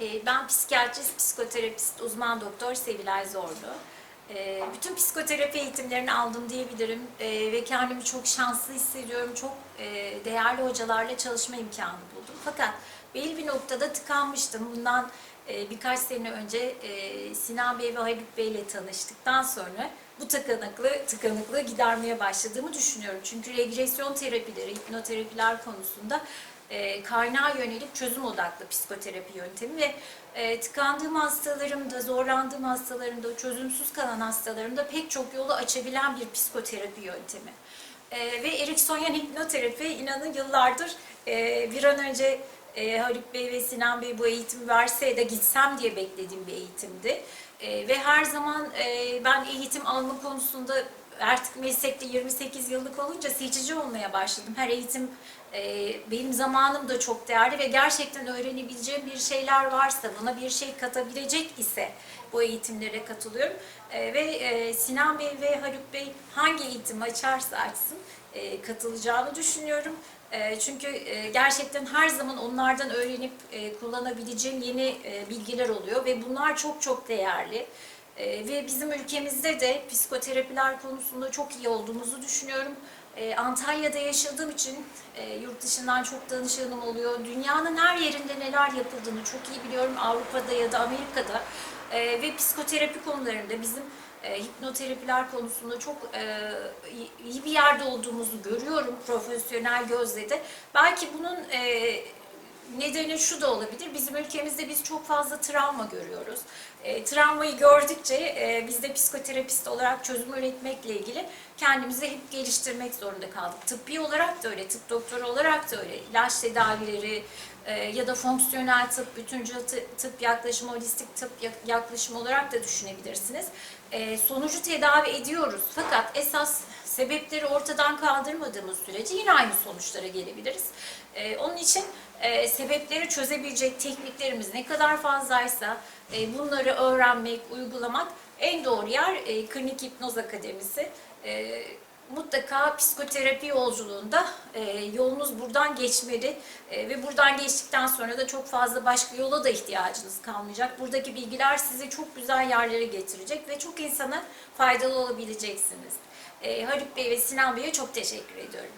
Ee, Ben psikiyatrist, psikoterapist, uzman doktor Sevilay Zorlu. Ee, Bütün psikoterapi eğitimlerini aldım diyebilirim Ee, ve kendimi çok şanslı hissediyorum. Çok e, değerli hocalarla çalışma imkanı buldum. Fakat belli bir noktada tıkanmıştım. Bundan e, birkaç sene önce e, Sinan Bey ve Haluk Bey ile tanıştıktan sonra bu tıkanıklığı, tıkanıklığı gidermeye başladığımı düşünüyorum. Çünkü regresyon terapileri, hipnoterapiler konusunda e, kaynağa yönelik çözüm odaklı psikoterapi yöntemi ve e, tıkandığım hastalarımda, zorlandığım hastalarımda, çözümsüz kalan hastalarımda pek çok yolu açabilen bir psikoterapi yöntemi. E, ve Eriksonyan hipnoterapi inanın yıllardır e, bir an önce e, Haluk Bey ve Sinan Bey bu eğitimi verse de gitsem diye beklediğim bir eğitimdi. E, ve her zaman e, ben eğitim alma konusunda artık meslekte 28 yıllık olunca seçici olmaya başladım. Her eğitim e, benim zamanım da çok değerli ve gerçekten öğrenebileceğim bir şeyler varsa, bana bir şey katabilecek ise bu eğitimlere katılıyorum. E, ve e, Sinan Bey ve Haluk Bey hangi eğitim açarsa açsın e, katılacağını düşünüyorum. E, çünkü e, gerçekten her zaman onlardan öğrenip e, kullanabileceğim yeni e, bilgiler oluyor ve bunlar çok çok değerli. E, ve bizim ülkemizde de psikoterapiler konusunda çok iyi olduğumuzu düşünüyorum. E, Antalya'da yaşadığım için e, yurt dışından çok danışanım oluyor. Dünyanın her yerinde neler yapıldığını çok iyi biliyorum. Avrupa'da ya da Amerika'da E, ve psikoterapi konularında bizim e, hipnoterapiler konusunda çok e, iyi- bir yerde olduğumuzu görüyorum profesyonel gözle de. Belki bunun e, nedeni şu da olabilir. Bizim ülkemizde biz çok fazla travma görüyoruz. E, travmayı gördükçe e, biz de psikoterapist olarak çözüm üretmekle ilgili kendimizi hep geliştirmek zorunda kaldık. Tıbbi olarak da öyle, tıp doktoru olarak da öyle. İlaç tedavileri e, ya da fonksiyonel tıp, bütüncül tı- tıp yaklaşımı, holistik tıp yak- yaklaşımı olarak da düşünebilirsiniz. E, sonucu tedavi ediyoruz. Fakat esas sebepleri ortadan kaldırmadığımız sürece yine aynı sonuçlara gelebiliriz. E, onun için e, sebepleri çözebilecek tekniklerimiz ne kadar fazlaysa e, bunları öğrenmek, uygulamak en doğru yer e, Klinik Hipnoz Akademisi. E, mutlaka psikoterapi yolculuğunda e, yolunuz buradan geçmeli E, ve buradan geçtikten sonra da çok fazla başka yola da ihtiyacınız kalmayacak. Buradaki bilgiler sizi çok güzel yerlere getirecek ve çok insana faydalı olabileceksiniz. E, Haluk Bey ve Sinan Bey'e çok teşekkür ediyorum.